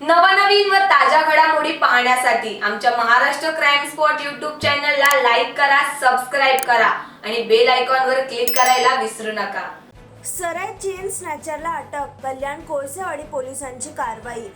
नवनवीन व ताज्या घडामोडी पाहण्यासाठी आमच्या महाराष्ट्र क्राईम स्पॉट युट्यूब चॅनलला लाईक करा सबस्क्राईब करा आणि बेल आयकॉनवर क्लिक करायला विसरू नका. सराय चेन स्नॅचरला अटक कल्याण कोळसेवाडी पोलिसांची कारवाई.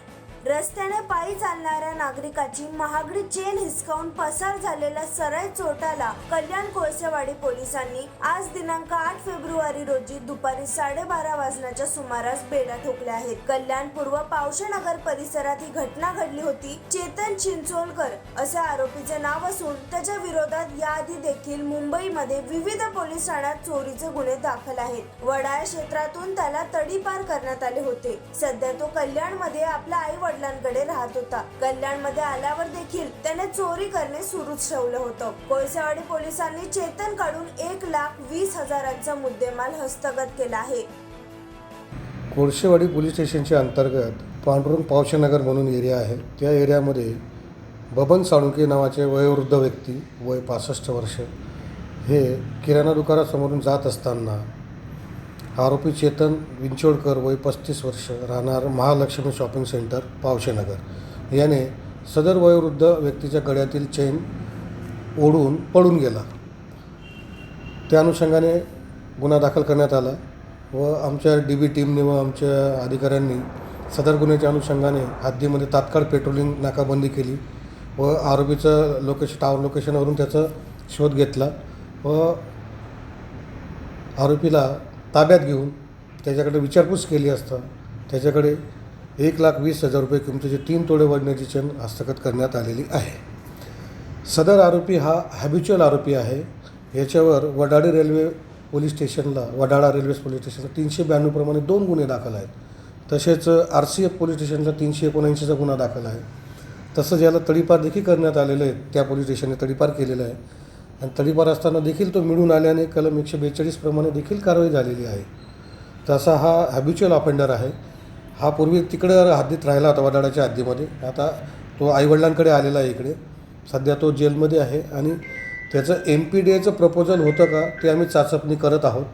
रस्त्याने पायी चालणाऱ्या नागरिकाची महागडी चेन हिसकावून पसार झालेल्या सराय चोटाला कल्याण कोळसेवाडी पोलिसांनी आज दिनांक आठ फेब्रुवारी रोजी दुपारी साडेबारा वाजण्याच्या सुमारास बेड्या ठोकल्या आहेत. कल्याण पूर्व पावशेनगर परिसरात ही घटना घडली होती. चेतन चिंचोलकर असे आरोपीचे नाव असून त्याच्या विरोधात याआधी देखील मुंबईमध्ये विविध पोलीस ठाण्यात चोरीचे गुन्हे दाखल आहेत. वडाळ क्षेत्रातून त्याला तडीपार करण्यात आले होते. सध्या तो कल्याणमध्ये आपल्या आई वडिलांकडे राहत होता. कल्याणमध्ये आल्यावर देखील त्याने चोरी करणे सुरूच ठेवलं होतं. कोळसेवाडी पोलिसांनी चेतन काढून एक लाख वीस हजारांचा मुद्देमाल हस्तगत केला आहे. कोळशेवाडी पोलीस स्टेशनच्या अंतर्गत पांडुरंग पावशेनगर म्हणून एरिया आहे. त्या एरियामध्ये बबन साळुंके नावाचे वयोवृद्ध व्यक्ती वय पासष्ट वर्ष हे किराणा दुकानासमोरून जात असताना आरोपी चेतन विंचोडकर वय पस्तीस वर्ष राहणार महालक्ष्मी शॉपिंग सेंटर पावशेनगर. याने सदर वयोवृद्ध व्यक्तीच्या गळ्यातील चेन ओढून पळून गेला. त्या अनुषंगाने गुन्हा दाखल करण्यात आला व आमच्या डी बी टीमने व आमच्या अधिकाऱ्यांनी सदर गुन्ह्याच्या अनुषंगाने हद्दीमध्ये तात्काळ पेट्रोलिंग नाकाबंदी केली व आरोपीचं लोकेशन टावर लोकेशनवरून त्याचा शोध घेतला व आरोपीला ताब्यात घेऊन त्याच्याकडे विचारपूस केली असता त्याच्याकडे एक लाख वीस हजार रुपये किमतीचे तीन तोडे वाढण्याची चेन हस्तगत करण्यात आलेली आहे. सदर आरोपी हा हॅबिच्युअल आरोपी आहे. याच्यावर वडाळी रेल्वे पोलीस स्टेशनला वडाळा रेल्वे पोलीस स्टेशनला तीनशे ब्याण्णवप्रमाणे दोन गुन्हे दाखल आहेत. तसेच आर सी एफ पोलीस स्टेशनला तीनशे एकोणऐंशीचा गुन्हा दाखल आहे. तसंच याला तडीपार देखील करण्यात आलेलं आहे. त्या पोलीस स्टेशनने तडीपार केलेलं आहे. आणि तडीपार असताना देखील तो मिळून आल्याने कलम एकशे बेचाळीसप्रमाणे देखील कारवाई झालेली आहे. तसा हा हॅबिच्युअल ऑफेंडर आहे. हा पूर्वी तिकडं हद्दीत राहिला होता वडाळ्याच्या हद्दीमध्ये. आता तो आईवडिलांकडे आलेला आहे इकडे. सध्या तो जेलमध्ये आहे आणि त्याचं एम पी डी एचं प्रपोजल होतं का ते आम्ही चाचपणी करत आहोत.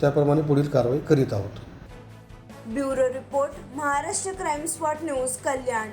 त्याप्रमाणे पुढील कारवाई करीत आहोत. Bureau report Maharashtra crime spot news Kalyan.